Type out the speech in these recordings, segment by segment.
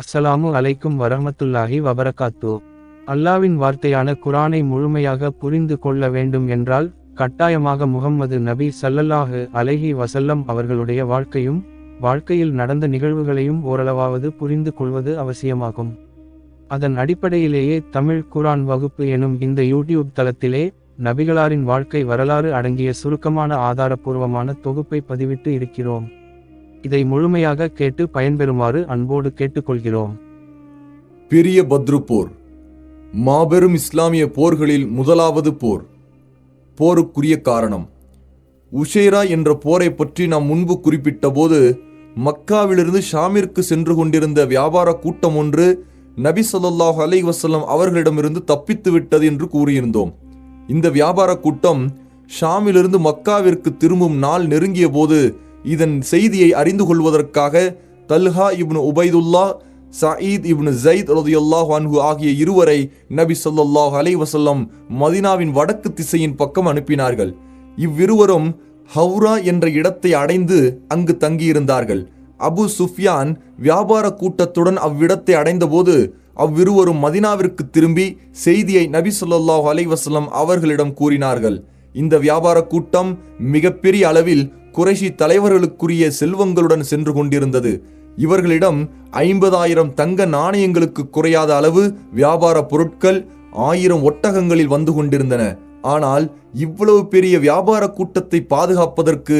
அஸ்ஸலாமு அலைக்கும் வரமத்துல்லாஹி வபரகாத்து. அல்லாவின் வார்த்தையான குரானை முழுமையாக புரிந்து கொள்ள வேண்டும் என்றால் கட்டாயமாக முகம்மது நபி சல்லல்லாஹு அலைஹி வசல்லம் அவர்களுடைய வாழ்க்கையும் வாழ்க்கையில் நடந்த நிகழ்வுகளையும் ஓரளவாவது புரிந்து கொள்வது அவசியமாகும். அதன் அடிப்படையிலேயே தமிழ் குரான் வகுப்பு எனும் இந்த யூடியூப் தளத்திலே நபிகளாரின் வாழ்க்கை வரலாறு அடங்கிய சுருக்கமான ஆதாரபூர்வமான தொகுப்பை பதிவிட்டு இருக்கிறோம். இதை முழுமையாக கேட்டு பயன்பெறுமாறு அன்போடு கேட்டுக்கொள்கிறோம். பெரிய பத்ரு போர் மாபெரும் இஸ்லாமிய போர்களில் முதலாவது போர். போருக்குரிய காரணம் உஷேரா என்ற போரை பற்றி நாம் முன்பு குறிப்பிட்டபோது மக்காவிலிருந்து ஷாமிற்கு சென்று கொண்டிருந்த வியாபார கூட்டம் ஒன்று நபி சொல்லாஹ் அலை வசல்லம் அவர்களிடமிருந்து தப்பித்து விட்டது என்று கூறியிருந்தோம். இந்த வியாபார கூட்டம் ஷாமிலிருந்து மக்காவிற்கு திரும்பும் நாள் நெருங்கிய போது இதன் செய்தியை அறிந்து கொள்வதற்காக Talha ibn Ubaidullah Saeed ibn Zaid ரலியல்லாஹு அன்ஹு ஆகிய இருவரை நபி சொல்லாஹ் அலைஹி வஸல்லம் மதீனாவின் வடக்கு திசையின் பக்கம் அனுப்பினார்கள். இவ்விருவரும் ஹவுரா என்ற இடத்தை அடைந்து அங்கு தங்கியிருந்தார்கள். அபு சுஃபியான் வியாபார கூட்டத்துடன் அவ்விடத்தை அடைந்தபோது அவ்விருவரும் மதினாவிற்கு திரும்பி செய்தியை நபி சொல்லாஹ் அலைவசல்லம் அவர்களிடம் கூறினார்கள். இந்த வியாபார கூட்டம் மிகப்பெரிய அளவில் குறைஷி தலைவர்களுக்குரிய செல்வங்களுடன் சென்று கொண்டிருந்தது. இவர்களிடம் ஐம்பதாயிரம் தங்க நாணயங்களுக்கு குறையாத அளவு வியாபார பொருட்கள் ஆயிரம் ஒட்டகங்களில் வந்து கொண்டிருந்தன. ஆனால் இவ்வளவு பெரிய வியாபார கூட்டத்தை பாதுகாப்பதற்கு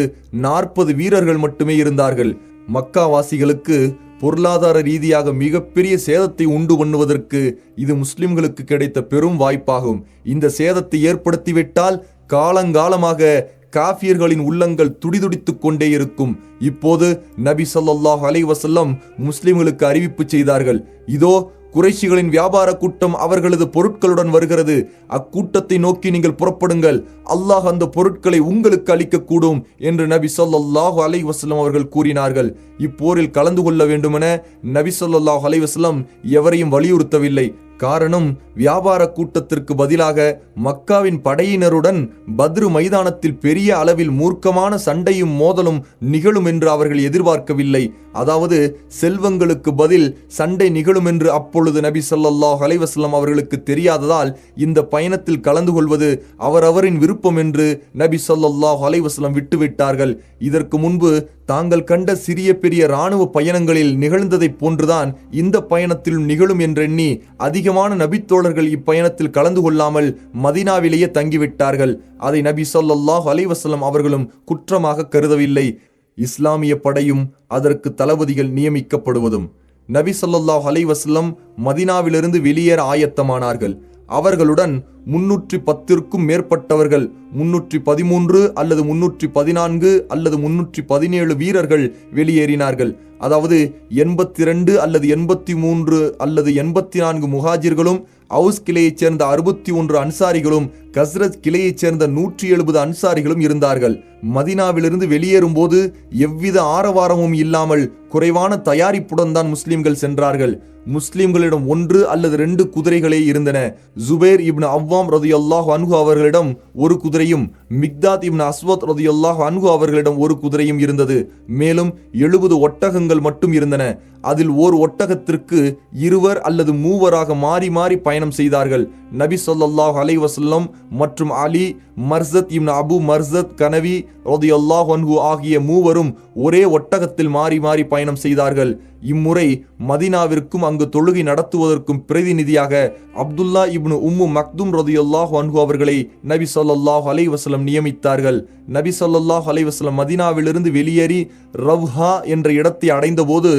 நாற்பது வீரர்கள் மட்டுமே இருந்தார்கள். மக்காவாசிகளுக்கு பொருளாதார ரீதியாக மிகப்பெரிய சேதத்தை உண்டு பண்ணுவதற்கு இது முஸ்லிம்களுக்கு கிடைத்த பெரும் வாய்ப்பாகும். இந்த சேதத்தை ஏற்படுத்திவிட்டால் காலங்காலமாக காஃபியர்களின் உள்ளங்கள் துடிதுடித்துக் கொண்டே இருக்கும். இப்போது நபி சொல்லாஹ் அலைவசல்லம் முஸ்லிம்களுக்கு அறிவிப்பு செய்தார்கள். இதோ குறைஷிகளின் வியாபார கூட்டம் அவர்களது பொருட்களுடன் வருகிறது. அக்கூட்டத்தை நோக்கி நீங்கள் புறப்படுங்கள். அல்லாஹ் அந்த பொருட்களை உங்களுக்கு அளிக்கக்கூடும் என்று நபி ஸல்லல்லாஹு அலைஹி அவர்கள் கூறினார்கள். இப்போரில் கலந்து கொள்ள வேண்டுமென நபி ஸல்லல்லாஹு அலைஹி எவரையும் வலியுறுத்தவில்லை. காரணம் வியாபார கூட்டத்திற்கு பதிலாக மக்காவின் படையினருடன் பத்ரு மைதானத்தில் பெரிய அளவில் மூர்க்கமான சண்டையும் மோதலும் நிகழும் என்று அவர்கள் எதிர்பார்க்கவில்லை. அதாவது செல்வங்களுக்கு பதில் சண்டை நிகழும் என்று அப்பொழுது நபி ஸல்லல்லாஹு அலைஹி அவர்களுக்கு தெரியாததால் இந்த பயணத்தில் கலந்து கொள்வது அவரவரின் விருப்பம் என்று நபி ஸல்லல்லாஹு அலைஹி விட்டுவிட்டார்கள். இதற்கு முன்பு தாங்கள் கண்ட சிறிய பெரிய இராணுவ பயணங்களில் நிகழ்ந்ததைப் போன்றுதான் இந்த பயணத்திலும் நிகழும் என்றெண்ணி அதிகமான நபித்தோழர்கள் இப்பயணத்தில் கலந்து கொள்ளாமல் மதீனாவிலேயே தங்கிவிட்டார்கள். அதை நபி ஸல்லல்லாஹு அலைஹி அவர்களும் குற்றமாக கருதவில்லை. இஸ்லாமிய படையும் அதற்கு தளபதிகள் நியமிக்கப்படுவதும். நபி சொல்லல்லாஹ் அலைவசல்லம் மதினாவிலிருந்து மதீனாவிலிருந்து வெளியேற ஆயத்தமானார்கள். அவர்களுடன் முன்னூற்றி பத்திற்கும் மேற்பட்டவர்கள் முன்னூற்றி பதிமூன்று அல்லது முன்னூற்றி பதினான்கு அல்லது முன்னூற்றி பதினேழு வீரர்கள் வெளியேறினார்கள். அதாவது எண்பத்தி ரெண்டு அல்லது எண்பத்தி மூன்று அல்லது எண்பத்தி நான்கு முகாஜிர்களும் அவுஸ் கிளையைச் சேர்ந்த அறுபத்தி ஒன்று அன்சாரிகளும் கஸ்ரத் கிளையைச் சேர்ந்த நூற்றி எழுபது அன்சாரிகளும் இருந்தார்கள். மதினாவிலிருந்து வெளியேறும்போது எவ்வித ஆரவாரமும் இல்லாமல் குறைவான தயாரிப்புடன் தான் முஸ்லிம்கள் சென்றார்கள். முஸ்லிம்களிடம் ஒன்று அல்லது ரெண்டு குதிரைகளே இருந்தன. ஜுபேர் இப்னு அவ்வாம் ரதியுல்லாஹ் அன்ஹு அவர்களிடம் ஒரு குதிரையும் மிக்தாத் இப்னு அஸ்வத் ரதியுல்லாஹ் அன்ஹு அவர்களிடம் ஒரு குதிரையும் இருந்தது. மேலும் எழுபது ஒட்டகங்கள் மட்டும் இருந்தன. அதில் ஓர் ஒட்டகத்திற்கு இருவர் அல்லது மூவராக மாறி மாறி பயணம் செய்தார்கள். நபி சொல்லாஹ் அலைவசல்லம் மற்றும் Ali Marthad ibn Abu Marthad Ghanawi ரதியல்லாஹு ஒன்ஹு ஆகிய மூவரும் ஒரே ஒட்டகத்தில் மாறி மாறி பயணம் செய்தார்கள். இம்முறை மதினாவிற்கும் அங்கு தொழுகை நடத்துவதற்கும் பிரதிநிதியாக அப்துல்லா இப்னு உம்மு மக்தும் ரதியுல்லாஹ் அன்ஹு அவர்களை நபி ஸல்லல்லாஹு அலைவசலம் நியமித்தார்கள். நபி ஸல்லல்லாஹு அலைவசலம் மதினாவிலிருந்து வெளியேறி ரவ்ஹா என்ற இடத்தை அடைந்தபோது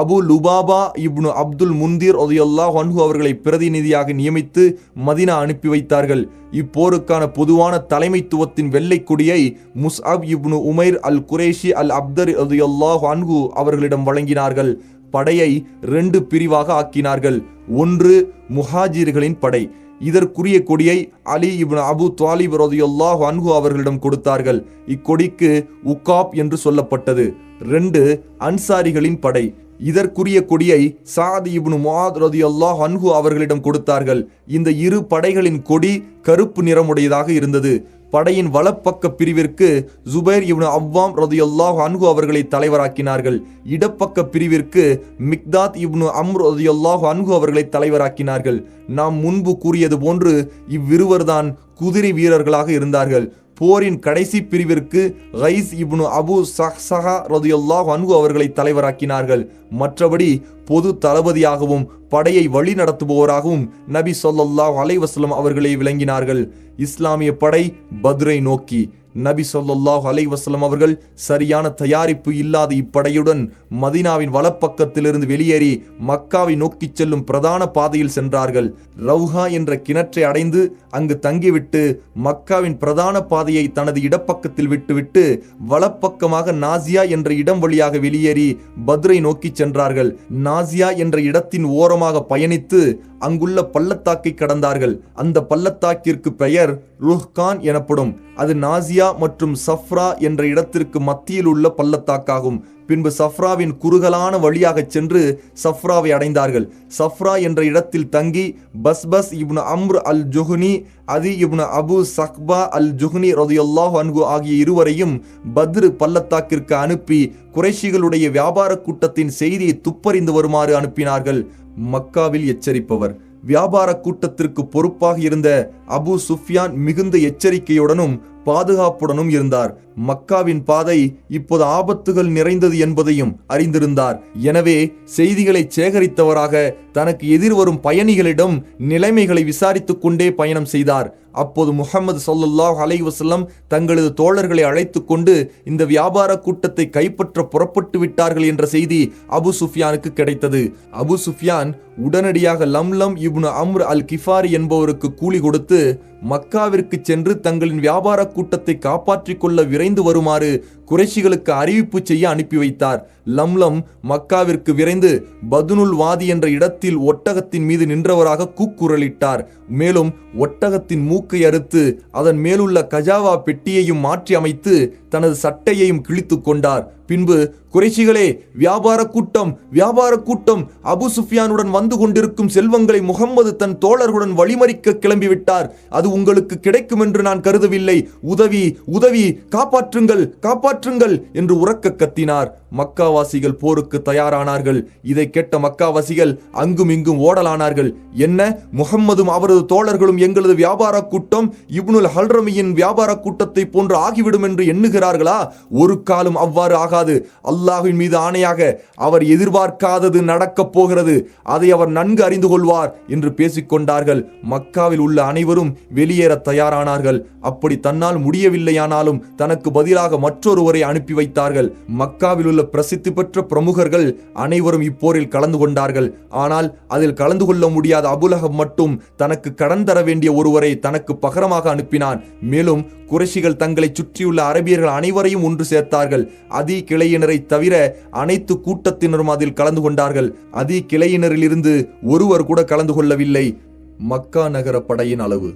Abu Lubaba ibn Abdul Mundhir ரதியுல்லாஹ் அன்ஹு அவர்களை பிரதிநிதியாக நியமித்து மதினா அனுப்பி வைத்தார்கள். இப்போருக்கான பொதுவான தலைமைத்துவத்தின் வெள்ளை கொடியை முஸ்அப் இப்னு உமைர் அல் குரேஷி அல் அப்தர் ரதியுல்லாஹ் அன்ஹு அவர்களிடம் வழங்கினார்கள். படையை ரெண்டு பிரிவாக ஆக்கினார்கள். ஒன்று முஹாஜிர்களின் படை. இதற்குரிய கொடியை அலி இப்னு அபு துவாலிப் ரதியல்லாஹு அன்ஹு அவர்களிடம் கொடுத்தார்கள். இக்கொடிக்கு உக்காப் என்று சொல்லப்பட்டது. ரெண்டு அன்சாரிகளின் படை. இதற்குரிய கொடியை சாதி இப்னு முஹாத் ரதியல்லாஹு அன்ஹு அவர்களிடம் கொடுத்தார்கள். இந்த இரு படைகளின் கொடி கருப்பு நிறமுடையதாக இருந்தது. படையின் வலப்பக்க பிரிவிற்கு ஜுபைர் இவனு அவ்வாம் ரதியுல்லாஹ் அன்ஹு அவர்களை தலைவராக்கினார்கள். இடப்பக்க பிரிவிற்கு மிக்தாத் இப்னு அம்ர் ரதியுல்லாஹ் அன்ஹு அவர்களை தலைவராக்கினார்கள். நாம் முன்பு கூறியது போன்று இவ்விருவர்தான் குதிரை வீரர்களாக இருந்தார்கள். போரின் கடைசி பிரிவிற்கு ரைஸ் இப்னு அபு சஹ்சஹா ரதியுல்லாஹ் அன்ஹு அவர்களை தலைவராக்கினார்கள். மற்றபடி பொது தளபதியாகவும் படையை வழி நடத்துபவராகவும் நபி சொல்லல்லாஹ் அலைவாஸ்லம் வஸல்லம் அவர்களை விளங்கினார்கள். இஸ்லாமிய படை பத்ரை நோக்கி நபி ஸல்லல்லாஹு அலைவாஸ்லம் அவர்கள் சரியான தயாரிப்பு இல்லாத இப்படையுடன் மதீனாவின் வலப்பக்கத்திலிருந்து வெளியேறி மக்காவை நோக்கிச் செல்லும் பிரதான பாதையில் சென்றார்கள். ரவுஹா என்ற கிணற்றை அடைந்து அங்கு தங்கிவிட்டு மக்காவின் பிரதான பாதையை தனது இடப்பக்கத்தில் விட்டுவிட்டு வலப்பக்கமாக நாசியா என்ற இடம் வழியாக வெளியேறி பத்ரை நோக்கிச் சென்றார்கள். நாசியா என்ற இடத்தின் ஓரமாக பயணித்து அங்குள்ள பள்ளத்தாக்கை கடந்தார்கள். அந்த பள்ளத்தாக்கிற்கு பெயர் ருஹ்கான் எனப்படும். அது நாசியா மற்றும் சஃப்ரா என்ற இடத்திற்கு மத்தியில் உள்ள பள்ளத்தாக்காகும். பின்பு சஃப்ராவின் குறுகலான வழியாகச் சென்று சஃப்ராவை அடைந்தார்கள். சஃப்ரா என்ற இடத்தில் தங்கி பஸ்பஸ் இப்னு அம்ர் அல் ஜுஹ்னி அதி இப்னு அபு சக்பா அல் ஜுஹ்னி ரதியுல்லாஹ் அன்கு ஆகிய இருவரையும் பத்ரு பள்ளத்தாக்கிற்கு அனுப்பி குறைஷிகளுடைய வியாபார கூட்டத்தின் செய்தியை துப்பறிந்து வருமாறு அனுப்பினார்கள். மக்காவில் எச்சரிப்பவர். வியாபார கூட்டத்திற்கு பொறுப்பாக இருந்த அபு சுஃப்யான் மிகுந்த எச்சரிக்கையுடனும் பாதுகாப்புடனும் இருந்தார். மக்காவின் பாதை இப்போது ஆபத்துகள் நிறைந்தது என்பதையும் அறிந்திருந்தார். எனவே செய்திகளை சேகரித்தவராக தனக்கு எதிர்வரும் பயணிகளிடம் நிலைமைகளை விசாரித்துக் கொண்டே பயணம் செய்தார். அப்போது முகமது ஸல்லல்லாஹு அலைவசல்லம் தங்களது தோழர்களை அழைத்து கொண்டு இந்த வியாபார கூட்டத்தை கைப்பற்ற புறப்பட்டு விட்டார்கள் என்ற செய்தி அபு சுஃபியானுக்கு கிடைத்தது. அபு சுஃபியான் உடனடியாக லம்லம் இப்னு அம்ர் அல் கிஃபாரி என்பவருக்கு கூலி கொடுத்து மக்காவிற்கு சென்று தங்களின் வியாபார கூட்டத்தை காப்பாற்றிக் கொள்ள விரைந்து வருமாறு குறைஷிகளுக்கு அறிவிப்பு செய்ய அனுப்பி வைத்தார். லம்லம் மக்காவிற்கு விரைந்து பதுனுல் வாதி என்ற இடத்தில் ஒட்டகத்தின் மீது நின்றவராக கூக்குரலிட்டார். மேலும் ஒட்டகத்தின் மூக்கை அறுத்து அதன் மேலுள்ள கஜாவா பெட்டியையும் மாற்றி அமைத்து தனது சட்டையையும் கிழித்து கொண்டார். பின்பு குறைச்சிகளே வியாபார கூட்டம் வியாபார கூட்டம் அபு சுஃபியானுடன் வந்து கொண்டிருக்கும் செல்வங்களை முகம்மது தன் தோழர்களுடன் வழிமறிக்க கிளம்பிவிட்டார். அது உங்களுக்கு கிடைக்கும் என்று நான் கருதவில்லை. உதவி உதவி காப்பாற்றுங்கள் காப்பாற்றுங்கள் என்று உறக்க கத்தினார். மக்காவாசிகள் போருக்கு தயாரானார்கள். இதை கேட்ட மக்காவாசிகள் அங்கும் இங்கும் ஓடலானார்கள். என்ன? முகம்மதும் அவரது தோழர்களும் எங்களது வியாபார கூட்டம் இப்னுல் ஹல்ரமியின் வியாபார கூட்டத்தை போன்று ஆகிவிடும் என்று எண்ணுகிறார்களா? ஒரு காலம் அவ்வாறு ஆக ஆகாது அல்லாஹ்வின் மீது ஆணையாக அவர் எதிர்பார்க்காதது நடக்கப் போகிறது. அதை அவர் நன்கு அறிந்து கொள்வார் என்று பேசிக்கொண்டார்கள். மக்காவில் உள்ள அனைவரும் வெளியேற தயாரானார்கள். அப்படி தன்னால் முடியவில்லையானாலும் தனக்கு பதிலாக மற்றொருவரை அனுப்பி வைத்தார்கள். மக்காவில் உள்ள பிரசித்தி பெற்ற பிரமுகர்கள் அனைவரும் இப்போரில் கலந்து கொண்டார்கள். ஆனால் அதில் கலந்து கொள்ள முடியாத அபுலகம் மட்டும் தனக்கு கடன் தர வேண்டிய ஒருவரை தனக்கு பகரமாக அனுப்பினான். மேலும் குறைஷிகள் தங்களை சுற்றியுள்ள அரபியர்கள் அனைவரையும் ஒன்று சேர்த்தார்கள். அதி கிளையினரை தவிர அனைத்து கூட்டத்தினரும் அதில் கலந்து கொண்டார்கள். அதி கிளையினரிலிருந்து ஒருவர் கூட கலந்து கொள்ளவில்லை. மக்கா நகர படையின் அளவு.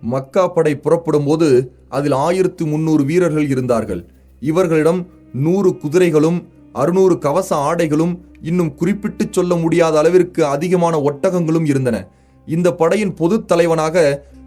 மக்கா படை புறப்படும் போது அதில் ஆயிரத்து முன்னூறு வீரர்கள் இருந்தார்கள். இவர்களிடம் நூறு குதிரைகளும் அறுநூறு கவச ஆடைகளும் இன்னும் குறிப்பிட்டு சொல்ல முடியாத அளவிற்கு அதிகமான ஒட்டகங்களும் இருந்தன. இந்த படையின் பொது தலைவனாக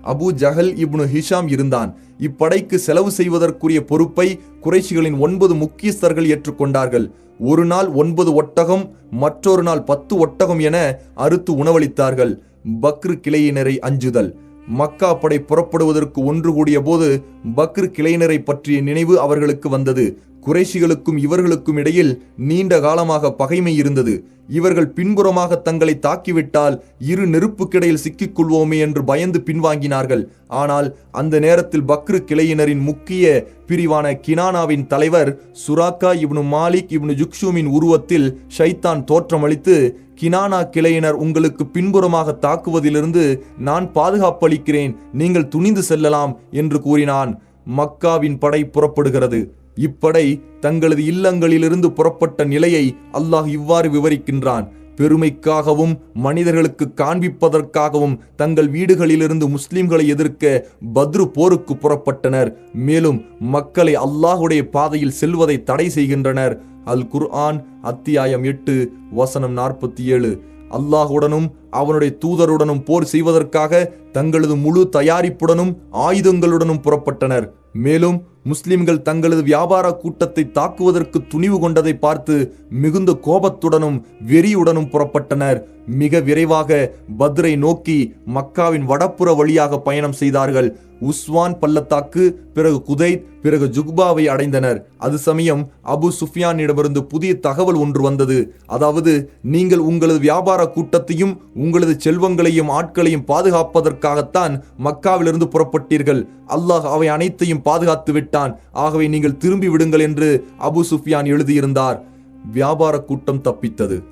அபு ஜஹல் இப்னு ஹிஷாம் இருந்தான். இப்படைக்கு செலவு செய்வதற்குரிய பொறுப்பை குறைஷிகளின் ஒன்பது முக்கியஸ்தர்கள் ஏற்றுக்கொண்டார்கள். ஒரு நாள் ஒன்பது ஒட்டகம் மற்றொரு நாள் பத்து ஒட்டகம் என அறுத்து உணவளித்தார்கள். பக்ரு கிளையினரை அஞ்சுதல். மக்கா படை புறப்படுவதற்கு ஒன்று கூடிய போது பக்ரு கிளையினரை பற்றிய நினைவு அவர்களுக்கு வந்தது. குறைஷிகளுக்கும் இவர்களுக்கும் இடையில் நீண்ட காலமாக பகைமை இருந்தது. இவர்கள் பின்புறமாக தங்களை தாக்கிவிட்டால் இரு நெருப்புக்கிடையில் சிக்கிக் கொள்வோமே என்று பயந்து பின்வாங்கினார்கள். ஆனால் அந்த நேரத்தில் பக்ரு கிளையினரின் முக்கிய பிரிவான கினானாவின் தலைவர் சுராக்கா இப்னு மாலிக் இப்னு ஜுக்ஷூமின் உருவத்தில் ஷைத்தான் தோற்றமளித்து கினானா கிளையினர் உங்களுக்கு பின்புறமாக தாக்குவதிலிருந்து நான் பாதுகாப்பளிக்கிறேன் நீங்கள் துணிந்து செல்லலாம் என்று கூறினான். மக்காவின் படை புறப்படுகிறது. இப்படை தங்களது இல்லங்களிலிருந்து புறப்பட்ட நிலையை அல்லாஹ் இவ்வாறு விவரிக்கின்றான். பெருமைக்காகவும் மனிதர்களுக்கு காண்பிப்பதற்காகவும் தங்கள் வீடுகளிலிருந்து முஸ்லிம்களை எதிர்க்க பத்ரு போருக்கு புறப்பட்டனர். மேலும் மக்களை அல்லாஹுடைய பாதையில் செல்வதை தடை செய்கின்றனர். அல் குர்ஆன் அத்தியாயம் எட்டு வசனம் நாற்பத்தி ஏழு அல்லாஹுடனும் அவனுடைய தூதருடனும் போர் செய்வதற்காக தங்களது முழு தயாரிப்புடனும் ஆயுதங்களுடனும் புறப்பட்டனர். மேலும் முஸ்லிம்கள் தங்களது வியாபார கூட்டத்தை தாக்குவதற்கு துணிவு கொண்டதை பார்த்து மிகுந்த கோபத்துடனும் வெறியுடனும் புறப்பட்டனர். மிக விரைவாக பத்ரை நோக்கி மக்காவின் வடப்புற வழியாக பயணம் செய்தார்கள். உஸ்வான் பள்ளத்தாக்கு பிறகு குதைத் பிறகு ஜுக்பாவை அடைந்தனர். அது சமயம் அபு சுஃபியானிடமிருந்து புதிய தகவல் ஒன்று வந்தது. அதாவது நீங்கள் உங்களது வியாபார கூட்டத்தையும் உங்களது செல்வங்களையும் ஆட்களையும் பாதுகாப்பதற்காகத்தான் மக்காவிலிருந்து புறப்பட்டீர்கள். அல்லாஹ் அவை அனைத்தையும் பாதுகாத்து விட்டான். ஆகவே நீங்கள் திரும்பி விடுங்கள் என்று அபு சுஃபியான் எழுதியிருந்தார். வியாபார கூட்டம் தப்பித்தது.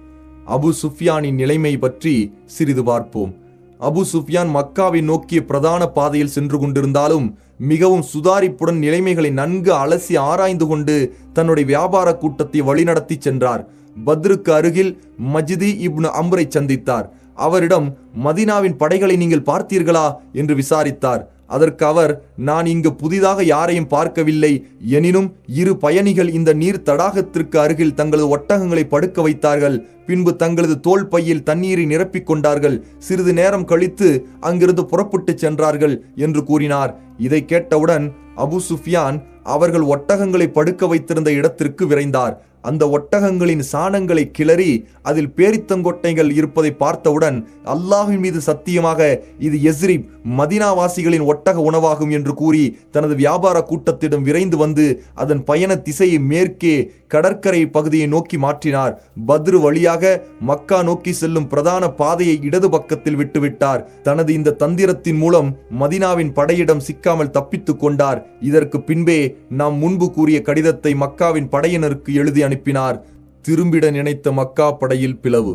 அபு சுஃபியானின் நிலைமை பற்றி சிறிது பார்ப்போம். அபு சுஃபியான் மக்காவை நோக்கிய பிரதான பாதையில் சென்று கொண்டிருந்தாலும் மிகவும் சுதாரிப்புடன் நிலைமைகளை நன்கு அலசி ஆராய்ந்து கொண்டு தன்னுடைய வியாபார கூட்டத்தை வழிநடத்தி சென்றார். பத்ருக்கு அருகில் மஜிதி இப்னு அம்ரை சந்தித்தார். அவரிடம் மதினாவின் படைகளை நீங்கள் பார்த்தீர்களா? என்று விசாரித்தார். அதற்கு அவர் நான் இங்கு புதிதாக யாரையும் பார்க்கவில்லை. எனினும் இரு பயணிகள் இந்த நீர் தடாகத்திற்கு அருகில் தங்களது ஒட்டகங்களை படுக்க வைத்தார்கள். பின்பு தங்களது தோல் பையில் தண்ணீரை நிரப்பிக் கொண்டார்கள். சிறிது நேரம் கழித்து அங்கிருந்து புறப்பட்டு சென்றார்கள் என்று கூறினார். இதை கேட்டவுடன் அபு சுஃபியான் அவர்கள் ஒட்டகங்களை படுக்க வைத்திருந்த இடத்திற்கு விரைந்தார். அந்த ஒட்டகங்களின் சாணங்களை கிளறி அதில் பேரித்தங்கொட்டைகள் இருப்பதை பார்த்தவுடன் அல்லாஹின் மீது சத்தியமாக இது எஸ்ரிப் மதினாவாசிகளின் ஒட்டக உணவாகும் என்று கூறி தனது வியாபார கூட்டத்திடம் விரைந்து வந்து அதன் பயண திசையை மேற்கே கடற்கரை பகுதியை நோக்கி மாற்றினார். பத்ரு வழியாக மக்கா நோக்கி செல்லும் பிரதான பாதையை இடது பக்கத்தில் விட்டுவிட்டார். தனது இந்த தந்திரத்தின் மூலம் மதினாவின் படையிடம் சிக்காமல் தப்பித்துக் கொண்டார். இதற்கு பின்பே நாம் முன்பு கூறிய கடிதத்தை மக்காவின் படையினருக்கு எழுதி அனுப்பினார். திரும்பிட நினைத்த மக்கா படையில் பிளவு.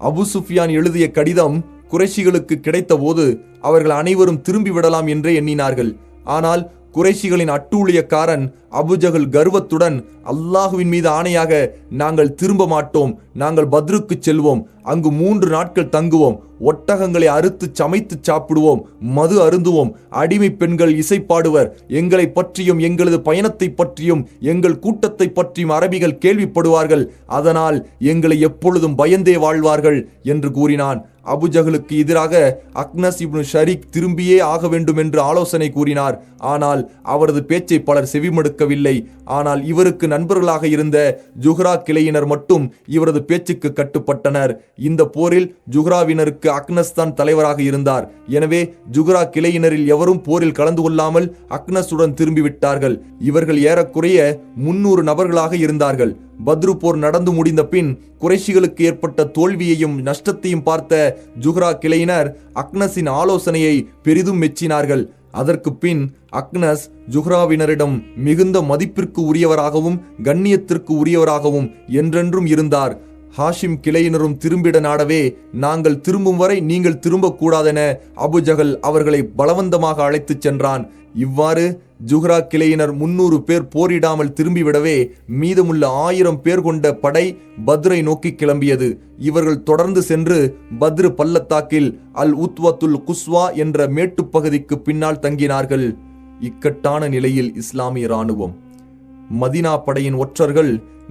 அபு சுஃபியான் எழுதிய கடிதம் குறைஷிகளுக்கு கிடைத்தபோது அவர்கள் அனைவரும் திரும்பி விடலாம் என்றே எண்ணினார்கள். ஆனால் குறைஷிகளின் அட்டூழியக்காரன் அபுஜகல் கர்வத்துடன் அல்லாஹுவின் மீது ஆணையாக நாங்கள் திரும்ப மாட்டோம் நாங்கள் பத்ருக்கு செல்வோம். அங்கு மூன்று நாட்கள் தங்குவோம். ஒட்டகங்களை அறுத்து சமைத்து சாப்பிடுவோம். மது அருந்துவோம். அடிமை பெண்கள் இசைப்பாடுவர் எங்களை பற்றியும் எங்களது பயணத்தை பற்றியும் எங்கள் கூட்டத்தை பற்றியும் அரபிகள் கேள்விப்படுவார்கள். அதனால் எங்களை எப்பொழுதும் பயந்தே வாழ்வார்கள் என்று கூறினான். அபுஜகலுக்கு எதிராக அக்னஸ் இப்னு ஷரீக் திரும்பியே ஆக வேண்டும் என்று ஆலோசனை கூறினார். ஆனால் அவரது பேச்சை பலர் செவிமடுக்கவில்லை ஆனால் இவருக்கு நண்பர்களாக இருந்த ஜுஹ்ரா கிளையினர் மட்டும் இவரது பேச்சுக்கு கட்டுப்பட்டனர். இந்த போரில் ஜுஹ்ராவினருக்கு அக்னஸ் தான் தலைவராக இருந்தார். எனவே ஜுஹ்ரா கிளையினரில் எவரும் போரில் கலந்து கொள்ளாமல் அக்னஸுடன் திரும்பிவிட்டார்கள். இவர்கள் ஏறக்குறைய முன்னூறு நபர்களாக இருந்தார்கள். பத்ரு போர் நடந்து முடிந்த பின் குறைஷிகளுக்கு ஏற்பட்ட தோல்வியையும் நஷ்டத்தையும் பார்த்த ஜுஹ்ரா கிளையினர் அக்னஸின் ஆலோசனையை பெரிதும் மெச்சினார்கள். அதற்கு பின் அக்னஸ் ஜுஹ்ராவினரிடம் மிகுந்த மதிப்பிற்கு உரியவராகவும் கண்ணியத்திற்கு உரியவராகவும் என்றென்றும் இருந்தார். ஹாஷிம் கிளையினரும் திரும்பிட நாடவே நாங்கள் திரும்பும் வரை நீங்கள் திரும்பக்கூடாதென அபுஜகல் அவர்களை பலவந்தமாக அழைத்துச் சென்றான். இவ்வாறு ஜுஹ்ரா கிளையினர் முன்னூறு பேர் போரிடாமல் திரும்பிவிடவே மீதமுள்ள ஆயிரம் பேர் கொண்ட படை பத்ரை நோக்கி கிளம்பியது. இவர்கள் தொடர்ந்து சென்று பத்ரு பள்ளத்தாக்கில் அல் உத்வத்துல் குஸ்வா என்ற மேட்டுப்பகுதிக்கு பின்னால் தங்கினார்கள். இக்கட்டான நிலையில் இஸ்லாமிய இராணுவம். மதினா படையின் ஒற்றர்கள்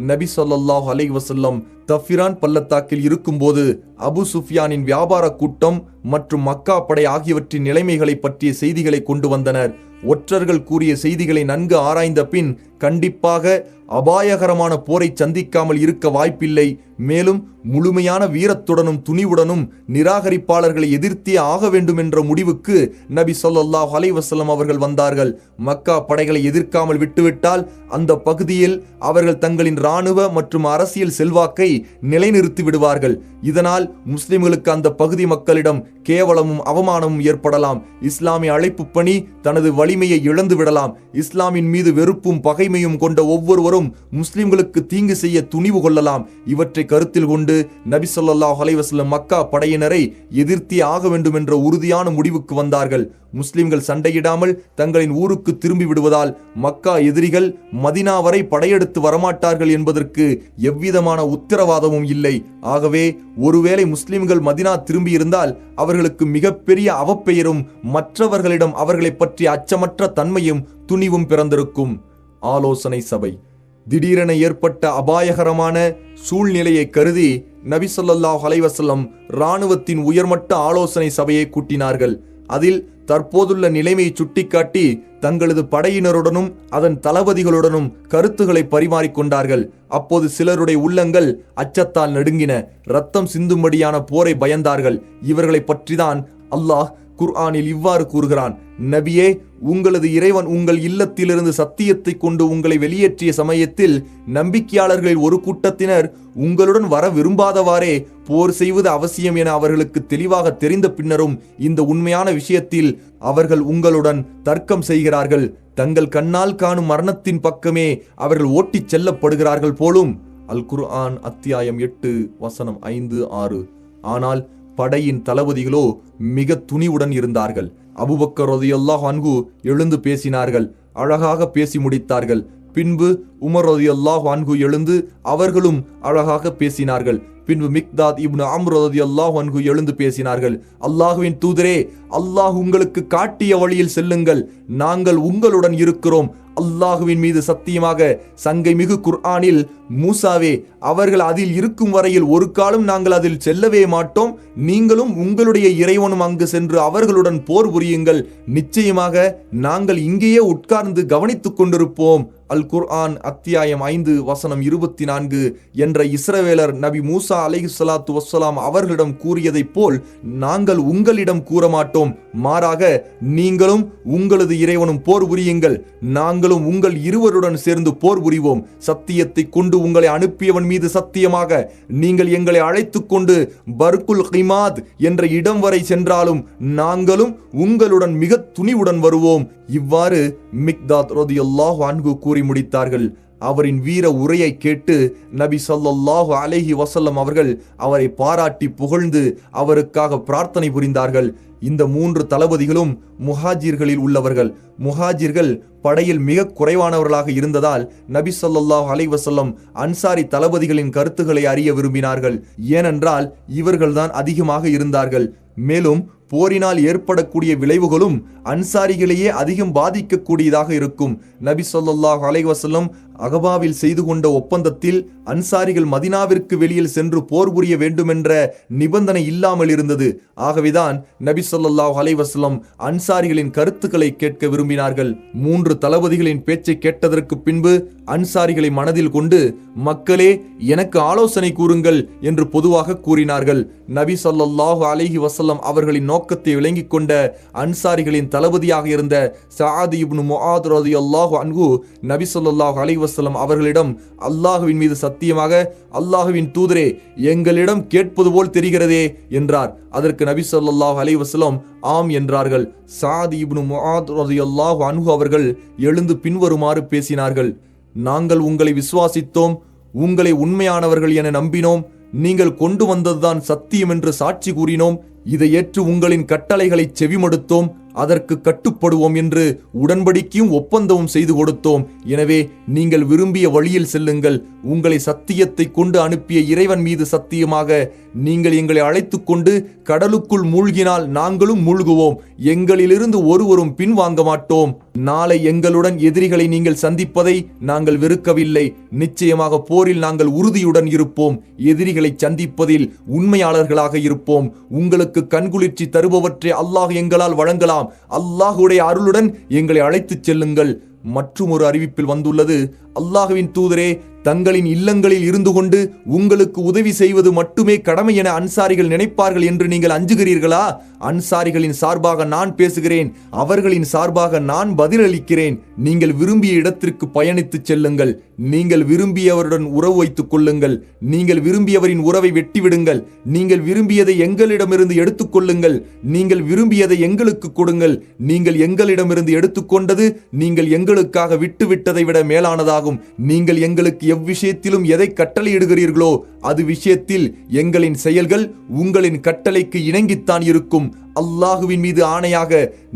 நபி சொல்லாஹ் அலை வசல்லம் தஃபிரான் பள்ளத்தாக்கில் இருக்கும்போது அபு சுஃபியானின் வியாபார கூட்டம் மற்றும் மக்கா படை ஆகியவற்றின் நிலைமைகளை பற்றிய செய்திகளை கொண்டு வந்தனர். ஒற்றர்கள் கூறிய செய்திகளை நன்கு ஆராய்ந்த பின் கண்டிப்பாக அபாயகரமான போரை சந்திக்காமல் இருக்க வாய்ப்பில்லை மேலும் முழுமையான வீரத்துடனும் துணிவுடனும் நிராகரிப்பாளர்களை எதிர்த்தே ஆக வேண்டும் என்ற முடிவுக்கு நபி ஸல்லல்லாஹு அலைவசல்லம் அவர்கள் வந்தார்கள். மக்கா படைகளை எதிர்க்காமல் விட்டுவிட்டால் அந்த பகுதியில் அவர்கள் தங்களின் இராணுவ மற்றும் அரசியல் செல்வாக்கை நிலைநிறுத்தி விடுவார்கள். இதனால் முஸ்லிம்களுக்கு அந்த பகுதி மக்களிடம் கேவலமும் அவமானமும் ஏற்படலாம். இஸ்லாமிய அழைப்பு பணி தனது வலிமையை இழந்து விடலாம். இஸ்லாமின் மீது வெறுப்பும் பகைமையும் கொண்ட ஒவ்வொருவரும் முஸ்லிம்களுக்கு தீங்கு செய்ய துணிவு கொள்ளலாம். இவற்றை கருத்தில் கொண்டு நபி ஸல்லல்லாஹு அலைஹி மக்கா படையினரை எதிர்த்தே ஆக வேண்டும் என்ற உறுதியான முடிவுக்கு வந்தார்கள். முஸ்லிம்கள் சண்டையிடாமல் தங்களின் ஊருக்கு திரும்பி விடுவதால் மக்கா எதிரிகள் மதினா வரை படையெடுத்து வரமாட்டார்கள் என்பதற்கு எவ்விதமான உத்தரவாதமும் இல்லை. ஆகவே ஒருவேளை முஸ்லிம்கள் மதினா திரும்பியிருந்தால் அவர்களுக்கு மிகப்பெரிய அவப்பெயரும் மற்றவர்களிடம் அவர்களை பற்றிய அச்சமற்ற தன்மையும் துணிவும் பிறந்திருக்கும். ஆலோசனை சபை. திடீரென ஏற்பட்ட அபாயகரமான சூழ்நிலையை கருதி நபி ஸல்லல்லாஹு இராணுவத்தின் உயர்மட்ட ஆலோசனை சபையை கூட்டினார்கள். அதில் தற்போதுள்ள நிலைமையை சுட்டிக்காட்டி தங்களது படையினருடனும் அதன் தளபதிகளுடனும் கருத்துக்களை பரிமாறிக்கொண்டார்கள் அப்போது சிலருடைய உள்ளங்கள் அச்சத்தால் நடுங்கின ரத்தம் சிந்தும்படியான போரை பயந்தார்கள். இவர்களை பற்றிதான் அல்லாஹ் குர்ஆனில் இவ்வாறு கூறுகிறான் நபியே உங்களது இறைவன் உங்கள் இல்லத்திலிருந்து சத்தியத்தை கொண்டு உங்களை வெளியேற்றிய சமயத்தில் நம்பிக்கையாளர்களில் ஒரு கூட்டத்தினர் உங்களுடன் வர விரும்பாதவாறே போர் செய்வது அவசியம் என அவர்களுக்கு தெளிவாக தெரிந்த பின்னரும் இந்த உண்மையான விஷயத்தில் அவர்கள் உங்களுடன் தர்க்கம் செய்கிறார்கள். தங்கள் கண்ணால் காணும் மரணத்தின் பக்கமே அவர்கள் ஓட்டிச் செல்லப்படுகிறார்கள் போலும். அல் குர்ஆன் அத்தியாயம் எட்டு வசனம் ஐந்து ஆறு. ஆனால் படையின் தளபதிகளோ மிக துணிவுடன் இருந்தார்கள். அபுபக்கர் ரதியல்லாஹ் அன்கு எழுந்து பேசினார்கள். அழகாக பேசி முடித்தார்கள். பின்பு உமர் ரதியல்லாஹ் அன்கு எழுந்து அவர்களும் அழகாக பேசினார்கள். பின்பு மிக்தாத் இப்னு அம்ர் அல்லாஹ் அன்கு எழுந்து பேசினார்கள். அல்லாஹுவின் தூதரே அல்லாஹ் உங்களுக்கு காட்டிய வழியில் செல்லுங்கள். நாங்கள் உங்களுடன் இருக்கிறோம். அல்லாஹுவின் மீது சத்தியமாக சங்கை மிகு குர்ஆனில் மூசாவே அவர்கள் அதில் இருக்கும் வரையில் ஒரு காலம் நாங்கள் அதில் செல்லவே மாட்டோம். நீங்களும் உங்களுடைய இறைவனும் அங்கு சென்று அவர்களுடன் போர் புரியுங்கள். நிச்சயமாக நாங்கள் இங்கேயே உட்கார்ந்து கவனித்துக் கொண்டிருப்போம். அல் குர்ஆன் அத்தியாயம் ஐந்து வசனம் இருபத்தி நான்கு என்ற இஸ்ரவேலர் நபி மூசா அலைஹி சலாத்து வஸ்ஸலாம் அவர்களிடம் கூறியதைப் போல் நாங்கள் உங்களிடம் கூற மாட்டோம் மாறாக நீங்களும் உங்களது இறைவனும் போர் புரியுங்கள். நாங்களும் உங்கள் இருவருடன் சேர்ந்து போர் புரிவோம். சத்தியத்தை கொண்டு உங்களை அனுப்பியவன் மீது சத்தியமாக நீங்கள் எங்களை அழைத்து கொண்டு பர்குல் ஹிமாத் என்ற இடம் வரை சென்றாலும் நாங்களும் உங்களுடன் மிக துணிவுடன் வருவோம். இவ்வாறு மிக்தாத் ரதியல்லாஹு அன்கு கூறி முடித்தார்கள். அவரின் வீர உரையை கேட்டு நபி சொல்லாஹு அலேஹி வசல்லம் அவர்கள் அவரை பாராட்டி புகழ்ந்து அவருக்காக பிரார்த்தனை புரிந்தார்கள். இந்த மூன்று தளபதிகளும் முஹாஜிர்களில் உள்ளவர்கள். முஹாஜிர்கள் படையில் மிக குறைவானவர்களாக இருந்ததால் நபி ஸல்லல்லாஹு அலைவசல்லம் அன்சாரி தளபதிகளின் கருத்துக்களை அறிய விரும்பினார்கள். ஏனென்றால் இவர்கள்தான் அதிகமாக இருந்தார்கள். மேலும் போரினால் ஏற்படக்கூடிய விளைவுகளும் அன்சாரிகளையே அதிகம் பாதிக்கக்கூடியதாக இருக்கும். நபி சொல்லாஹ் அலைவசல்லம் அகபாவில் செய்து கொண்ட ஒப்பந்தத்தில் அன்சாரிகள் மதினாவிற்கு வெளியில் சென்று போர் புரிய வேண்டுமென்ற நிபந்தனை இல்லாமல் இருந்தது. ஆகவேதான் நபி ஸல்லல்லாஹு அலைஹி அன்சாரிகளின் கருத்துக்களை கேட்க விரும்பினார்கள். மூன்று தளபதிகளின் பேச்சை கேட்டதற்கு பின்பு அன்சாரிகளை மனதில் கொண்டு மக்களே எனக்கு ஆலோசனை கூறுங்கள் என்று பொதுவாக கூறினார்கள். நபி ஸல்லல்லாஹு அலைஹி வசல்லம் அவர்களின் நோக்கத்தை விளங்கிக் கொண்ட அன்சாரிகளின் தளபதியாக இருந்த சாதி இப்னு முஆத் ரலியல்லாஹு அன்ஹு நபி ஸல்லல்லாஹு அலைவ வசல்லம் அவர்களிடம் அல்லாஹுவின் மீது சத்தியமாக அல்லாஹுவின் தூதரே எங்களிடம் கேட்பது போல் தெரிகிறதே என்றார். அதற்கு நபி ஸல்லல்லாஹு அலைஹி வஸல்லம் ஆம் என்றார்கள். சாத் இப்னு முஆத் ரலியல்லாஹு அன்ஹு அவர்கள் எழுந்து பின்வருமாறு பேசினார்கள். நாங்கள் உங்களை விசுவாசித்தோம் உங்களை உண்மையானவர்கள் என நம்பினோம் நீங்கள் கொண்டு வந்ததுதான் சத்தியம் என்று சாட்சி கூறினோம் இதை ஏற்று உங்களின் கட்டளைகளை செவிமடுத்தோம் அதற்கு கட்டுப்படுவோம் என்று உடன்படிக்கையும் ஒப்பந்தமும் செய்து கொடுத்தோம். எனவே நீங்கள் விரும்பிய வழியில் செல்லுங்கள். உங்களை சத்தியத்தை கொண்டு அனுப்பிய இறைவன் மீது சத்தியமாக நீங்கள் எங்களை அழைத்து கொண்டு கடலுக்குள் மூழ்கினால் நாங்களும் மூழ்குவோம். எங்களிலிருந்து ஒருவரும் பின்வாங்க மாட்டோம். நாளை எங்களுடன் எதிரிகளை நீங்கள் சந்திப்பதை நாங்கள் வெறுக்கவில்லை. நிச்சயமாக போரில் நாங்கள் உறுதியுடன் இருப்போம். எதிரிகளை சந்திப்பதில் உண்மையாளர்களாக இருப்போம். உங்களுக்கு கண்குளிர்ச்சி தருபவற்றை அல்லாஹ் எங்களால் வழங்கலாம். அல்லாஹுடைய அருளுடன் எங்களை அழைத்துச் செல்லுங்கள். மற்றும் ஒரு அறிவிப்பில் வந்துள்ளது. அல்லாஹுவின் தூதரே தங்களின் இல்லங்களில் இருந்து கொண்டு உங்களுக்கு உதவி செய்வது மட்டுமே கடமை என அன்சாரிகள் நினைப்பார்கள் என்று நீங்கள் அஞ்சுகிறீர்களா? அன்சாரிகளின் சார்பாக நான் பேசுகிறேன் அவர்களின் சார்பாக நான் பதிலளிக்கிறேன். நீங்கள் விரும்பிய இடத்திற்கு பயணித்துச் செல்லுங்கள். நீங்கள் விரும்பியவருடன் உறவு வைத்துக் கொள்ளுங்கள். நீங்கள் விரும்பியவரின் உறவை வெட்டிவிடுங்கள். நீங்கள் விரும்பியதை எங்களிடமிருந்து எடுத்துக்கொள்ளுங்கள் நீங்கள் விரும்பியதை எங்களுக்கு கொடுங்கள். நீங்கள் எங்களிடமிருந்து எடுத்துக்கொண்டது நீங்கள் எங்களுக்காக விட்டுவிட்டதை விட மேலானதாகும். நீங்கள் எங்களுக்கு எவ்விஷயத்திலும் எதை கட்டளையிடுகிறீர்களோ அது விஷயத்தில் எங்களின் செயல்கள் உங்களின் கட்டளைக்கு இணங்கித்தான் இருக்கும். அல்லாஹுவின் மீது ஆணையாக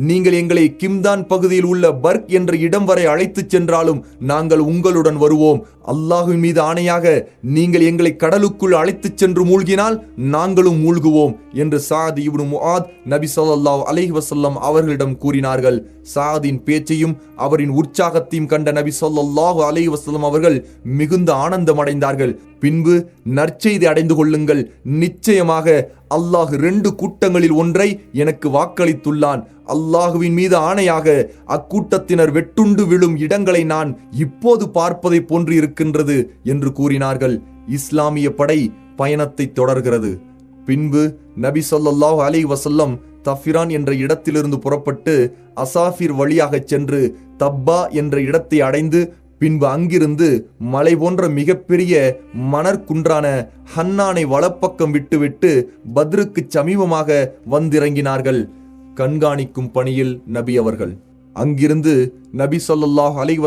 நீங்கள் எங்களை கிம்தான் பகுதியில் உள்ள பர்க் என்ற இடம் வரை அழைத்துச் சென்றாலும் நாங்கள் உங்களுடன் வருவோம். அல்லாஹுவின் மீது ஆணையாக நீங்கள் எங்களை கடலுக்குள் அழைத்துச் சென்று மூழ்கினால் நாங்களும் மூழ்குவோம் என்று சாத் இவனு முஆத் நபி சொல்லாஹ் அலஹி வசல்லம் அவர்களிடம் கூறினார்கள். சாதின் பேச்சையும் அவரின் உற்சாகத்தையும் கண்ட நபி சொல்லல்லாஹு அலைஹி வசலம் அவர்கள் மிகுந்த ஆனந்தமடைந்தார்கள் பின்பு நற்செய்தி அடைந்து கொள்ளுங்கள். நிச்சயமாக அல்லாஹ் ரெண்டு கூட்டங்களில் ஒன்றை எனக்கு வாக்களித்துள்ளான். அல்லாஹுவின் மீது ஆணையாக அக்கூட்டத்தினர் வெட்டுண்டு விழும் இடங்களை நான் இப்போது பார்ப்பதைப் போன்று இருக்கின்றது என்று கூறினார்கள். இஸ்லாமிய படை பயணத்தை தொடர்கிறது. பின்பு நபி சொல்லல்லாஹு அலைஹி வசல்லம் தஃபிரான் என்ற இடத்திலிருந்து புறப்பட்டு அசாஃபிர் வழியாகச் சென்று தப்பா என்ற இடத்தை அடைந்து பின்பு அங்கிருந்து மலை போன்ற மிகப்பெரிய மணற்குன்றான ஹன்னானை வலப்பக்கம் விட்டுவிட்டு பத்ருக்குச் சமீபமாக வந்திறங்கினார்கள். கண்காணிக்கும் பணியில் நபி அவர்கள். அங்கிருந்து நபி சொல்லல்லாஹ் அலைஹி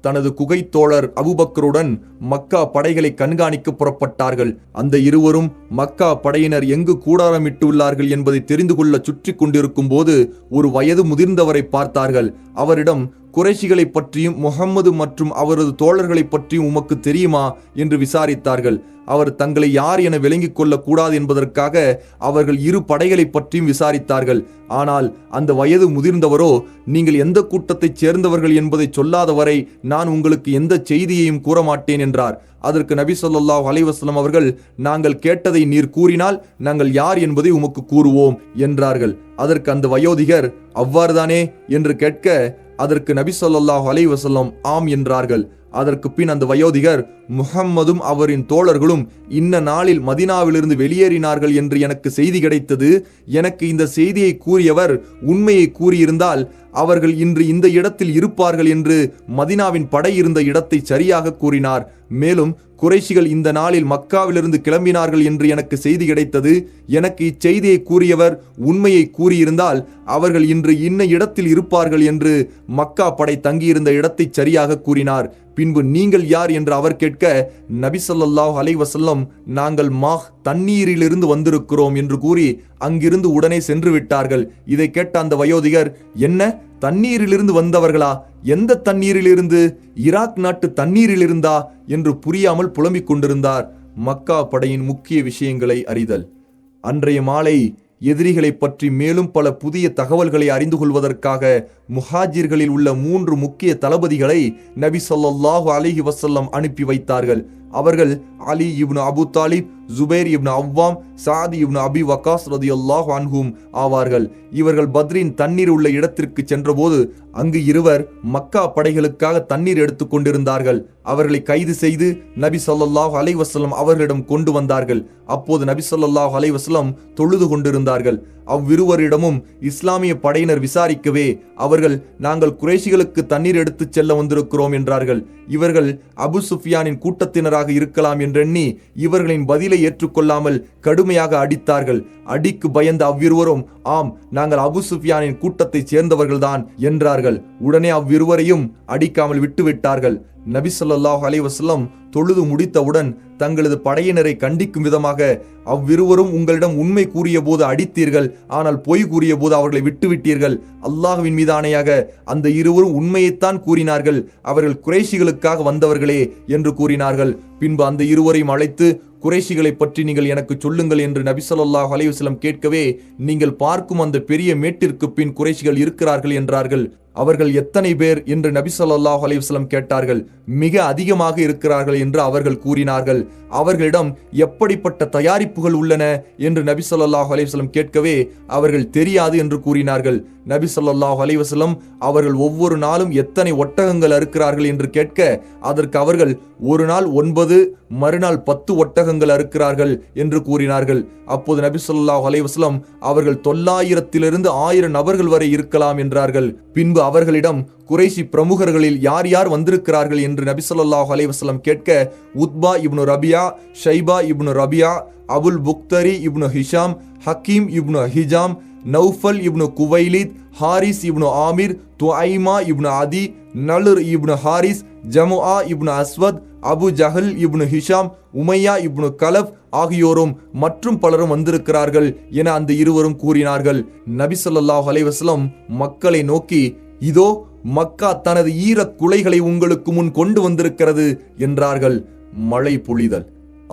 தனது குகை தோழர் அபுபக்கருடன் மக்கா படைகளை கண்காணிக்க புறப்பட்டார்கள். அந்த இருவரும் மக்கா படையினர் எங்கு கூடாரமிட்டுள்ளார்கள் என்பதை தெரிந்து கொள்ள சுற்றி கொண்டிருக்கும் போது ஒரு வயது முதிர்ந்தவரை பார்த்தார்கள். அவரிடம் குறைஷிகளை பற்றியும் முகம்மது மற்றும் அவரது தோழர்களை பற்றியும் உமக்கு தெரியுமா? என்று விசாரித்தார்கள். அவர் தங்களை யார் என விளங்கிக் கொள்ளக்கூடாது என்பதற்காக அவர்கள் இரு படைகளை பற்றியும் விசாரித்தார்கள். ஆனால் அந்த வயது முதிர்ந்தவரோ நீங்கள் எந்த கூட்டத்தைச் சேர்ந்தவர்கள் என்பதை சொல்லாத வரை நான் உங்களுக்கு எந்த செய்தியையும் கூற மாட்டேன் என்றார். அதற்கு நபி சொல்லாஹ் அலைவாஸ்லம் அவர்கள் நாங்கள் கேட்டதை நீர் கூறினால் நாங்கள் யார் என்பதை உமக்கு கூறுவோம் என்றார்கள். அதற்கு அந்த வயோதிகர் அவ்வாறுதானே? என்று கேட்க அதற்கு நபி ஸல்லல்லாஹு அலை வசல்லம் ஆம் என்றார்கள். அதற்கு பின் அந்த வயோதிகர் முஹம்மதும் அவரின் தோழர்களும் இன்ன நாளில் மதினாவிலிருந்து வெளியேறினார்கள் என்று எனக்கு செய்தி கிடைத்தது. எனக்கு இந்த செய்தியை கூறியவர் உண்மையை கூறியிருந்தால் அவர்கள் இன்று இந்த இடத்தில் இருப்பார்கள் என்று மதினாவின் படை இருந்த இடத்தை சரியாக கூறினார். மேலும் குறைஷிகள் இந்த நாளில் மக்காவிலிருந்து கிளம்பினார்கள் என்று எனக்கு செய்தி கிடைத்தது. எனக்கு இச்செய்தியை கூறியவர் உண்மையை கூறியிருந்தால் அவர்கள் இன்று இன்ன இடத்தில் இருப்பார்கள் என்று மக்கா படை தங்கியிருந்த இடத்தை சரியாக கூறினார். பின்பு நீங்கள் யார் என்று அவர் கேட்க நபிசல்லாஹ் அலைவசல்லம் நாங்கள் மாஹ் தண்ணீரிலிருந்து வந்திருக்கிறோம் என்று கூறி அங்கிருந்து உடனே சென்று விட்டார்கள். இதை கேட்ட அந்த வயோதிகர் என்ன? தண்ணீரிலிருந்து வந்தவர்களா? எந்த தண்ணீரிலிருந்து? ஈராக் நாட்டு தண்ணீரிலிருந்தா? என்று புரியாமல் புலம்பிக் கொண்டிருந்தார் மக்கா படையின் முக்கிய விஷயங்களை அறிதல். அன்றைய மாலை எதிரிகளை பற்றி மேலும் பல புதிய தகவல்களை அறிந்து கொள்வதற்காக முஹாஜிர்களில் உள்ள மூன்று முக்கிய தளபதிகளை நபி சொல்லாஹு அலிஹி வசல்லம் அனுப்பி வைத்தார்கள். அவர்கள் அலி இப்னு அபு தாலிப் ஜுபேர் இப்னு அவ்வாம் சாதி இப்னு அபி வகாஸ் ரதியல்லாஹு அன்ஹும் ஆவார்கள். இவர்கள் பத்ரின் தண்ணீர் உள்ள இடத்திற்கு சென்றபோது அங்கு இருவர் மக்கா படைகளுக்காக தண்ணீர் எடுத்துக் கொண்டிருந்தார்கள். அவர்களை கைது செய்து நபி ஸல்லல்லாஹு அலைஹி அவர்களிடம் கொண்டு வந்தார்கள். அப்போது நபி ஸல்லல்லாஹு அலைவசல்லம் தொழுது கொண்டிருந்தார்கள். அவ்விருவரிடமும் இஸ்லாமிய படையினர் விசாரிக்கவே அவர்கள் நாங்கள் குறைஷிகளுக்கு தண்ணீர் எடுத்துச் செல்ல வந்திருக்கிறோம் என்றார்கள். இவர்கள் அபு சுஃபியானின் கூட்டத்தினராக இருக்கலாம் என்றெண்ணி இவர்களின் பதிலை ஏற்றுக்கொள்ளாமல் கடுமையாக அடித்தார்கள். அடிக்கு பயந்த அவ்விருவரும் ஆம் நாங்கள் அபு சுஃபியானின் கூட்டத்தைச் சேர்ந்தவர்கள்தான் என்றார்கள். உடனே அவ்விருவரையும் அடிக்காமல் விட்டுவிட்டார்கள். நபி சொல்லாஹ் அலைவாஸ்லம் தொழுது முடித்தவுடன் தங்களது படையினரை கண்டிக்கும் விதமாக அவ்விருவரும் உங்களிடம் உண்மை கூறிய போது அடித்தீர்கள். ஆனால் பொய் கூறிய போது அவர்களை விட்டுவிட்டீர்கள். அல்லாஹுவின் மீது ஆணையாக அந்த இருவரும் உண்மையைத்தான் கூறினார்கள். அவர்கள் குறைஷிகளுக்காக வந்தவர்களே என்று கூறினார்கள். பின்பு அந்த இருவரையும் அழைத்து குறைஷிகளை பற்றி நீங்கள் எனக்கு சொல்லுங்கள் என்று நபிசல்லாஹ் ஸல்லல்லாஹு கேட்கவே நீங்கள் பார்க்கும் அந்த பெரிய மேட்டிற்கு பின் குறைஷிகள் இருக்கிறார்கள் என்றார்கள். அவர்கள் எத்தனை பேர் என்று நபி சொல்லாஹ் அலைஹி கேட்டார்கள். மிக அதிகமாக இருக்கிறார்கள் என்று அவர்கள் கூறினார்கள். அவர்களிடம் எப்படிப்பட்ட தயாரிப்புகள் உள்ளன என்று நபி சொல்லாஹ் அலைஹி கேட்கவே அவர்கள் தெரியாது என்று கூறினார்கள். நபி சொல்லாஹ் அலைஹி அவர்கள் ஒவ்வொரு நாளும் எத்தனை ஒட்டகங்கள் அறுக்கிறார்கள் என்று கேட்க அதற்கு அவர்கள் ஒரு நாள் ஒன்பது மறுநாள் பத்து ஒட்டகங்கள் அறுக்கிறார்கள் என்று கூறினார்கள். அப்போது நபி சொல்லாஹ் அலைஹி அவர்கள் தொள்ளாயிரத்திலிருந்து ஆயிரம் நபர்கள் வரை இருக்கலாம் என்றார்கள். பின்பு அவர்களிடம் குறைஷி பிரமுகர்களில் யார் யார் வந்திருக்கிறார்கள் என்று நபி சொல்லாஹ் அலைஹி கேட்க Utba ibn Rabia Shaiba ibn Rabia Abul Bakhtari ibn Hisham Hakim ibn Hizam Nawfal ibn Khuwaylid Harith ibn Amir Tuaima ibn Adi நலுர் ibn Harith Zamaa ibn Aswad Abu Jahl ibn Hisham Umayya ibn Khalaf ஆகியோரும் மற்றும் பலரும் வந்திருக்கிறார்கள் என அந்த இருவரும் கூறினார்கள். நபி சொல்லாஹ் அலைவாஸ்லம் மக்களை நோக்கி இதோ மக்கா தனது ஈரக் குலைகளை உங்களுக்கு முன் கொண்டு வந்திருக்கிறது என்றார்கள். மழை பொழிதல்.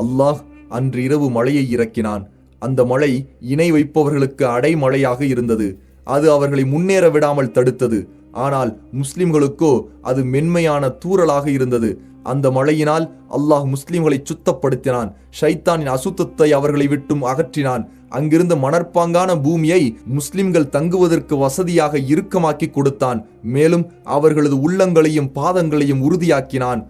அல்லாஹ் அன்று இரவு மழையை இறக்கினான். அந்த மழை இணை வைப்பவர்களுக்கு அடைமழையாக இருந்தது. அது அவர்களை முன்னேற விடாமல் தடுத்தது. ஆனால் முஸ்லிம்களுக்கோ அது மென்மையான தூறலாக இருந்தது. அந்த மழையினால் அல்லாஹ் முஸ்லிம்களை சுத்தப்படுத்தினான். ஷைத்தானின் அசுத்தத்தை அவர்களை விட்டும் அகற்றினான். அங்கிருந்த மணற்பாங்கான பூமியை முஸ்லிம்கள் தங்குவதற்கு வசதியாக இறுக்கமாக்கி கொடுத்தான். மேலும் அவர்களது உள்ளங்களையும் பாதங்களையும் உறுதியாக்கினான்.